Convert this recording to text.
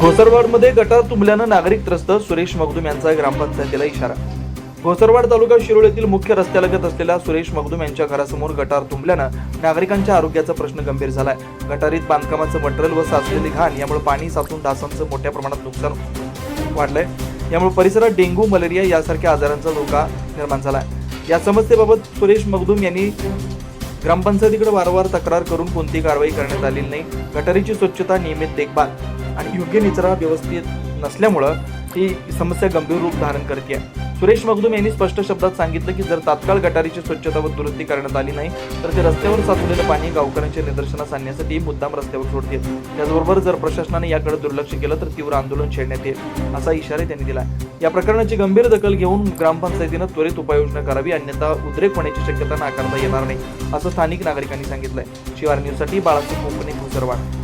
घोसरवाडमध्ये गटार तुंबल्यानं नागरिक त्रस्त सुरेश मगदूम यांचा ग्रामपंचायतीला इशारा. घोसरवाड तालुका शिरोळ येथील मुख्य रस्त्यालगत असलेल्या सुरेश मगदूम यांच्या घरासमोर गटार तुंबल्यानं नागरिकांच्या आरोग्याचा प्रश्न गंभीर झालाय. गटारीत बांधकामाचं मटेरियल व साचलेली घाण यामुळे पाणी साचून डासांचं मोठ्या प्रमाणात नुकसान वाढलंय. यामुळे परिसरात डेंग्यू मलेरिया यासारख्या आजारांचा धोका निर्माण झालाय. या समस्येबाबत सुरेश मगदूम यांनी ग्रामपंचायतीकडे वारंवार तक्रार करून कोणती कारवाई करण्यात आलेली नाही. गटारीची स्वच्छता नियमित देखभाल आणि योग्य निचरा व्यवस्थित नसल्यामुळं ही समस्या गंभीर रूप धारण करते सुरेश मगदुम यांनी स्पष्ट शब्दात सांगितलं की जर तात्काळ गटारीची स्वच्छता व दुरुस्ती करण्यात आली नाही तर ते रस्त्यावर साचलेलं पाणी गावकऱ्यांच्या निदर्शनास आणण्यासाठी मुद्दाम रस्त्यावर सोडतील. त्याचबरोबर जर प्रशासनाने याकडे दुर्लक्ष केलं तर तीव्र आंदोलन छेडण्यात येईल असा इशारा त्यांनी दिला या प्रकरणाची गंभीर दखल घेऊन ग्रामपंचायतीनं त्वरित उपाययोजना करावी अन्यथा उद्रेक होण्याची शक्यता नाकारता येणार नाही असं स्थानिक नागरिकांनी सांगितलंय. शिवार न्यूजसाठी बाळासाहेब कोकणे भुसरवाड